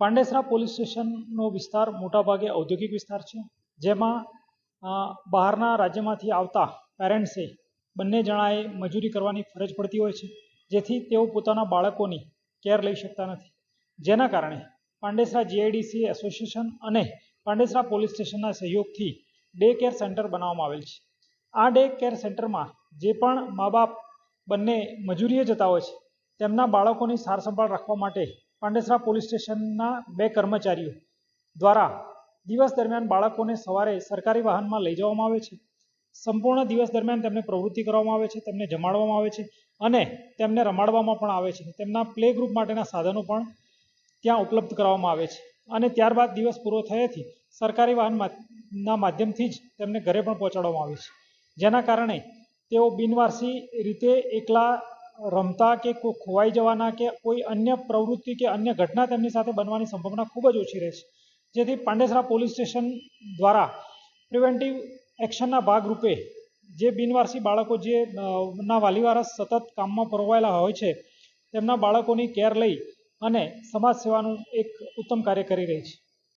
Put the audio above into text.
Pandesara police સ્ટેશનનો વિસ્તાર મોટાભાગે ઔદ્યોગિક વિસ્તાર છે, જેમાં બહારના રાજ્યમાંથી આવતા પેરેન્ટ્સે બંને જણાએ મજૂરી કરવાની ફરજ પડતી હોય છે, જેથી તેઓ પોતાના બાળકોની કેર લઈ શકતા નથી. જેના કારણે પાંડેસરા જીઆઈડીસી એસોસિએશન અને પાંડેસરા પોલીસ સ્ટેશનના સહયોગથી ડે કેર સેન્ટર બનાવવામાં આવેલ છે. આ ડે કેર સેન્ટરમાં જે પણ મા બાપ બંને મજૂરીએ જતા હોય છે, તેમના બાળકોની સારસંભાળ રાખવા માટે પાંડેસરા પોલીસ સ્ટેશનના બે કર્મચારીઓ દ્વારા દિવસ દરમિયાન બાળકોને સવારે સરકારી વાહનમાં લઈ જવામાં આવે છે. સંપૂર્ણ દિવસ દરમિયાન તેમને પ્રવૃત્તિ કરવામાં આવે છે, તેમને જમાડવામાં આવે છે અને તેમને રમાડવામાં પણ આવે છે. તેમના પ્લે ગ્રુપ માટેના સાધનો પણ ત્યાં ઉપલબ્ધ કરાવવામાં આવે છે અને ત્યારબાદ દિવસ પૂરો થયેથી સરકારી વાહનના માધ્યમથી જ તેમને ઘરે પણ પહોંચાડવામાં આવે છે. જેના કારણે તેઓ બિનવારસી રીતે એકલા રમતા કે કોઈ ખોવાઈ જવાના કે કોઈ અન્ય પ્રવૃત્તિ કે અન્ય ઘટના તેમની સાથે બનવાની સંભાવના ખૂબ જ ઓછી રહે છે જેથી પાંડેસરા પોલીસ સ્ટેશન દ્વારા પ્રિવેન્ટિવ એક્શનના ભાગરૂપે જે બિનવારસી બાળકો જે ના વાલીવારસ સતત કામમાં પરોવાયેલા હોય છે, તેમના બાળકોની કેર લઈ અને સમાજ સેવાનું એક ઉત્તમ કાર્ય કરી રહી છે.